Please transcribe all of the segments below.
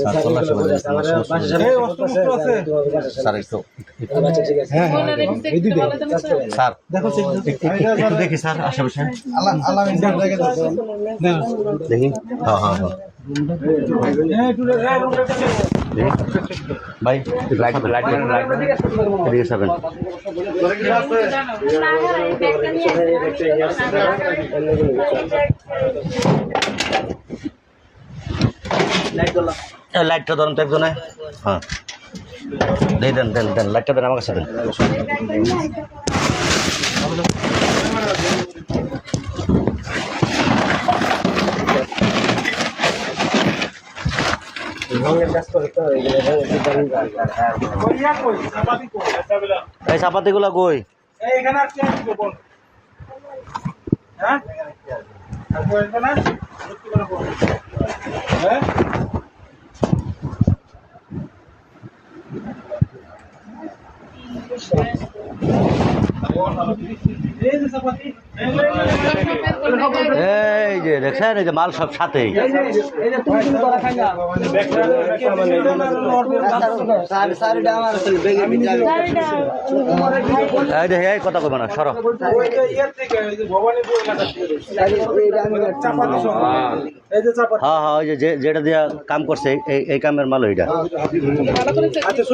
Sir তল্লাশি করে দিন, আমার সমস্যা নেই। স্যার একটু হ্যাঁ স্যার একটু- একটু দেখি স্যার আশেপাশে দেখি হ্যাঁ হ্যাঁ হ্যাঁ দেখি। ভাই লাইট লাইট লাইট এদিকে যাবেন এই লাইটটা ধরুন তো একজনে। হ্যাঁ। দেন দেন দেন দেন লাইটটা দেন আমার কাছে দেন। এই চাপাতিগুলো কই? এইখানে আর কে আসবে বল হ্যাঁ আর কেউ আসবে না সত্যি করে বল হ্যাঁ এই যে দেখছেন, এই যে মাল সব সাথেই। এই কথা কইবা না, সরো। ওই যে ইয়ের থেকে ওই যে ভবানীপুর এলাকা থেকে চাপাতি সহ এই যে হ্যাঁ হ্যাঁ ওই যে যেটা দিয়া কাম করছে, এই এই কামের মাল ওইটা। আচ্ছা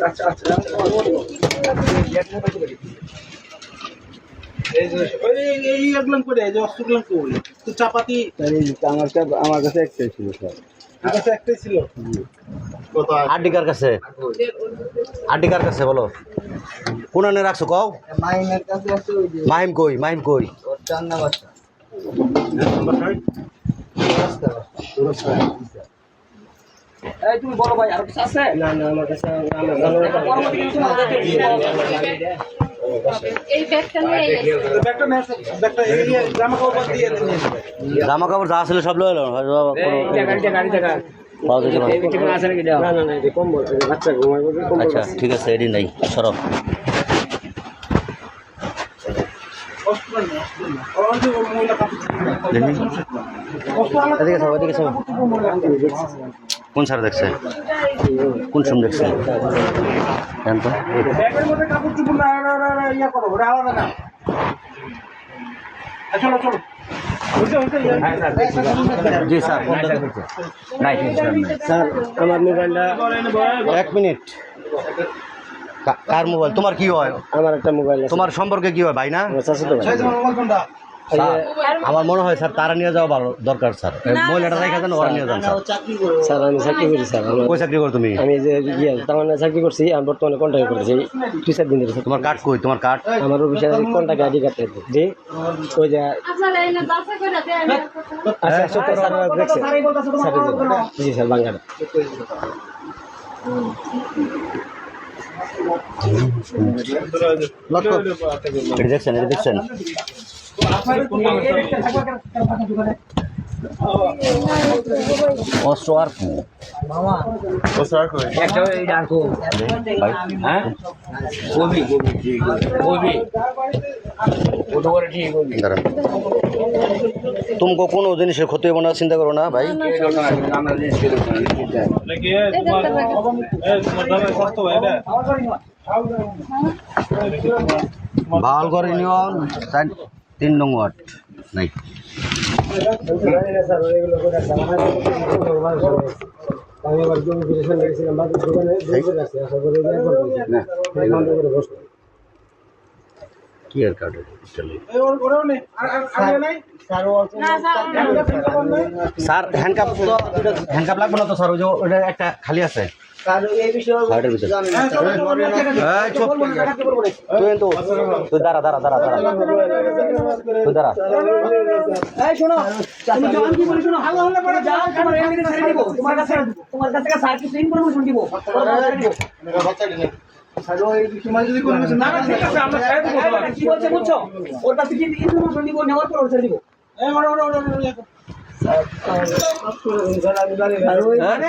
আচ্ছা আচ্ছা চাপাতি আমার কাছে? একটাই ছিল স্যার একটাই ছিল আড্ডিকার কাছে আড্ডিকার কাছে বলো। কোন আনে রাখছো কও? মাহিম কই মাহিম কই? এই তুমি বলো ভাই আর কিছু আছে না না আমার কাছে পরবর্তী কিছু না এই ব্যাগটা নিয়ে এই ব্যাগটা নেই ব্যাগটা এই এই জামা কাপড় যা ছিল সব কম আচ্ছা ঠিক আছে এটি নাই সরব অস্ত্র নেই অস্ত্র নেই ওই যে মহিলা কাপড় কোন স্যার দেখছে? কোন সময় দেখছে। জি স্যার। স্যার আমার মোবাইলটা এক মিনিট। কার মোবাইল? তোমার কি হয়? আমার একটা মোবাইল আছে। তোমার সম্পর্কে কি হয় ভাই না? আমার মনে হয় স্যার তারা নিয়ে যাওয়া ভালো দরকার স্যার। মহিলাটা রেখে দেন ওরা নিয়ে যান স্যার। স্যার আমি চাকরি করি স্যার কই চাকরি করো তুমি? আমি যে ইয়ে তার মানে চাকরি করছি আমি বর্তমানে কন্ট্যাক্ট করতেছি দুই চার দিন ধরে তোমার কার্ড কই? তোমার কার্ড আমার অফিসে কন্ট্যাক্ট আইডি কার্ড জি? ওই যে করে দেন আচ্ছা সত্তর স্যার দেখছে। স্যার জি স্যার বাংলাটা। এটা দেখছেন এটা দেখছেন অস্ত্র আর কি? হ্যাঁ কবি ঠিক কবি ওটা করে ঠিক তোমাকে কোনো জিনিসের ক্ষতি হবে না চিন্তা করো না ভাই হয়? ভালো করে নিও তিন নং ওয়াট নাই আমি আবার জমি দোকানে আশা করি যে একবার বসে না এখান থেকে বসে কি আর কার্ড চলে এ, ওর- ওরাও নেই। আর- আর- আর ইয়ে নাই? না স্যার একটা সিঙ্গাপুর নেই? স্যার হ্যান্ডকাপ তো হ্যান্ডকাপ লাগবে না তো স্যার ওই যে ওটা একটা খালি আছে কারণ এই বিষয়ে হার্টের ভিতরে হ্যাঁ, চলো, চলো, চলো, ঠিক আছে। এই চুপ তুই তো তুই দাঁড়া দাঁড়া দাঁড়া দাঁড়া তুই দাঁড়া এই শোনো তুমি যখন কি বলি শোনো হাল্লা হাল্লা করে যাও তোমার এমনি ছেড়ে দিব তোমার কাছে তোমার কাছ থেকে স্যার কিছু ইনফরমেশন দিব না, না, ঠিক আছে, আমরা ছেড়ে দেবো কি বলছে বুঝছ ওর কাছে কি ইনফরমেশন দিব নেওয়ার পর ওর ছেড়ে দিব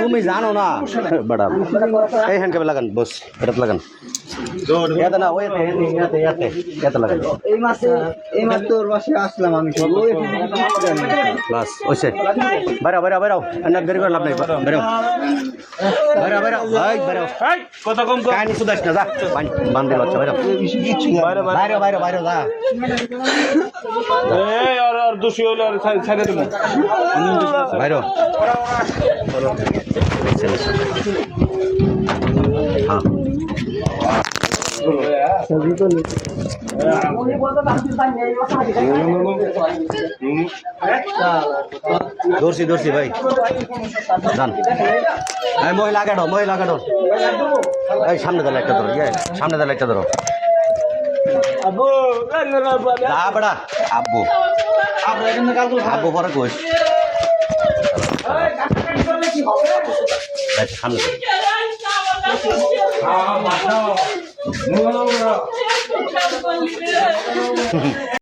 তুমি জানো না। বেটা এই হ্যান্ড কেবে লাগান বস এটা লাগান। এতে না ওই এতে এতে এতে এতে লাগান। এই মাসে এই মাস তোর মাসে আসলাম আমি। বাস ওইসে বাইরে বাইরে বাইরে এনে দেরি করে লাভ নাই বাইরে বাইরে বাইরে ভাই বাইরে এই, কম কর। শুধাস না যা। বান্ধে বাচ্চা বাইরে বাইরে। বাইরে বাইরে যা। এই আর আর দোষী হলে আর ছাইড়ে দেবো। হ্যাঁ ধরছি ধরছি ভাই। যান এই মহিলা কাটো মহিলা কাটো এই সামনে দালে একটা ধরো ইয়ে সামনে দালে একটা ধরো। আবু যা বেড়া আব্বু আব্বু পরে এই, সামনে।